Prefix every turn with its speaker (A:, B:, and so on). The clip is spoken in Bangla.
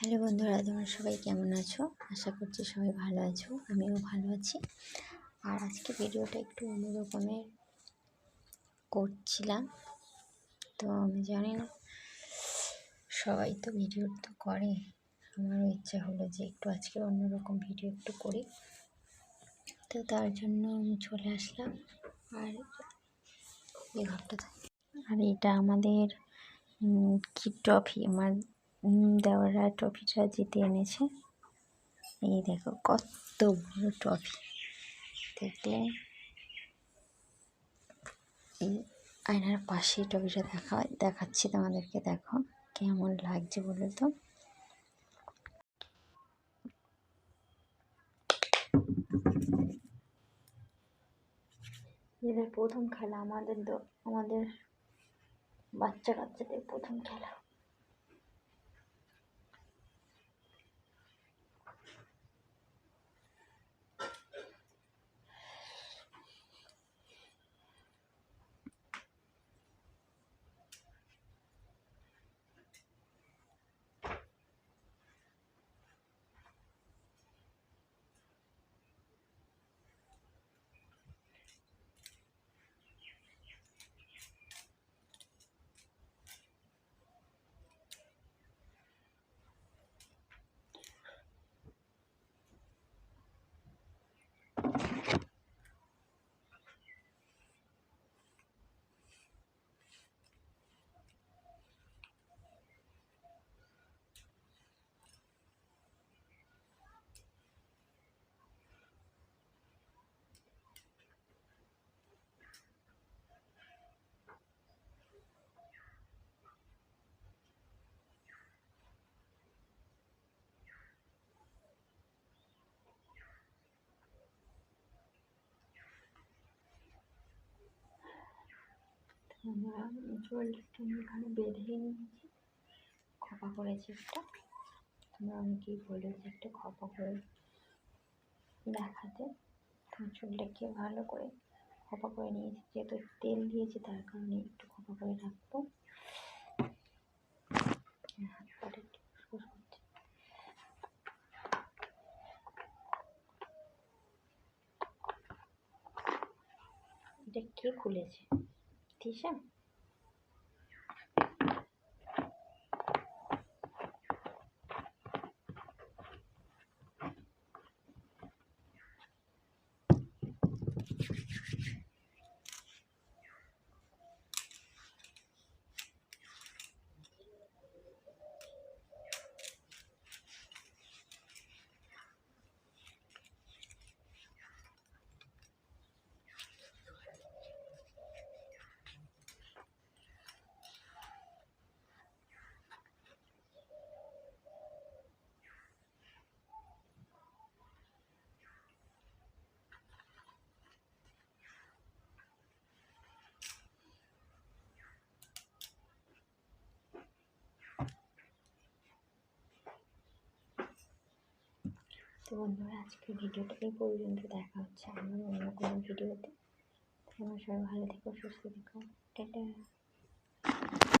A: হ্যালো বন্ধুরা, তোমরা সবাই কেমন আছো? আশা করছি সবাই ভালো আছো, আমিও ভালো আছি। আর আজকে ভিডিওটা একটু অন্যরকমের করছিলাম। তো আমি জানি না, সবাই তো ভিডিও তো করে। আমারও ইচ্ছা হলো যে একটু আজকে অন্যরকম ভিডিও একটু করি। তো তার জন্য আমি চলে আসলাম। আর এই ঘরটা আর এটা আমাদের কি ট্রফি আমার দেওয়ারা ট্রফিটা জিতে এনেছে। এই দেখো, কত বড় ট্রফি। দেখলে? এই আয়নার পাশে ট্রফিটা দেখা দেখাচ্ছি তোমাদেরকে, দেখো কেমন লাগছে বলো তো। এদের প্রথম খেলা আমাদের আমাদের বাচ্চা কাচ্চাদের প্রথম খেলা। আমরা জলটা এখানে বেঁধে নিয়েছি। খপা করেছি একটা। তোমরা অনেকেই বলেছি একটা খপা করে দেখাতে। তোমার চুলটাকে ভালো করে খপা করে নিয়েছি। যেহেতু তেল দিয়েছি, তার কারণে একটু খপা করে রাখব। হাত পাটা একটু এটা কে খুলেছে? 提现 তো বন্ধুরা, আজকের ভিডিওটা এই পর্যন্ত। দেখা হচ্ছে আমার অন্য কোনো ভিডিওতে। তোমরা সবাই ভালো থেকো, সুস্থ থেকো। টাটা।